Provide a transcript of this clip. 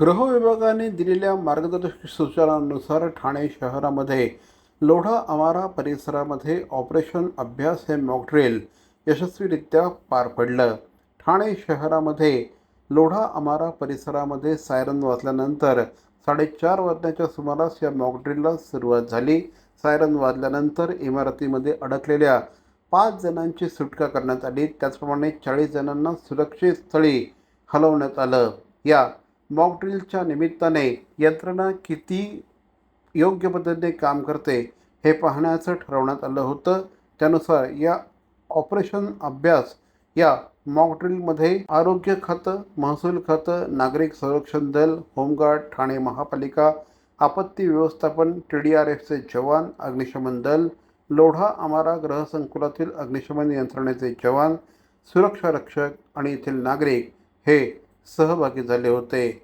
गृह विभागाने दिलेल्या मार्गदर्शक सूचनांनुसार ठाणे शहरामध्ये लोढा आमारा परिसरामध्ये ऑपरेशन अभ्यास हे मॉकड्रिल यशस्वीरित्या पार पडलं. ठाणे शहरामध्ये लोढा आमारा परिसरामध्ये सायरन वाजल्यानंतर साडेचार वाजण्याच्या सुमारास या मॉकड्रिलला सुरुवात झाली. सायरन वाजल्यानंतर इमारतीमध्ये अडकलेल्या पाच जणांची सुटका करण्यात आली. त्याचप्रमाणे चाळीस जणांना सुरक्षित स्थळी हलवण्यात आलं. या मॉकड्रिलच्या निमित्ताने यंत्रणा किती योग्य पद्धतीने काम करते हे पाहण्याचं ठरवण्यात आलं होतं. त्यानुसार या ऑपरेशन अभ्यास या मॉकड्रिलमध्ये आरोग्य खातं महसूल खातं नागरिक संरक्षण दल होमगार्ड ठाणे महापालिका आपत्ती व्यवस्थापन टी डी आर एफचे जवान अग्निशमन दल लोढा आमारा ग्रहसंकुलातील अग्निशमन यंत्रणेचे जवान सुरक्षा रक्षक आणि येथील नागरिक हे सहभागी झाले होते.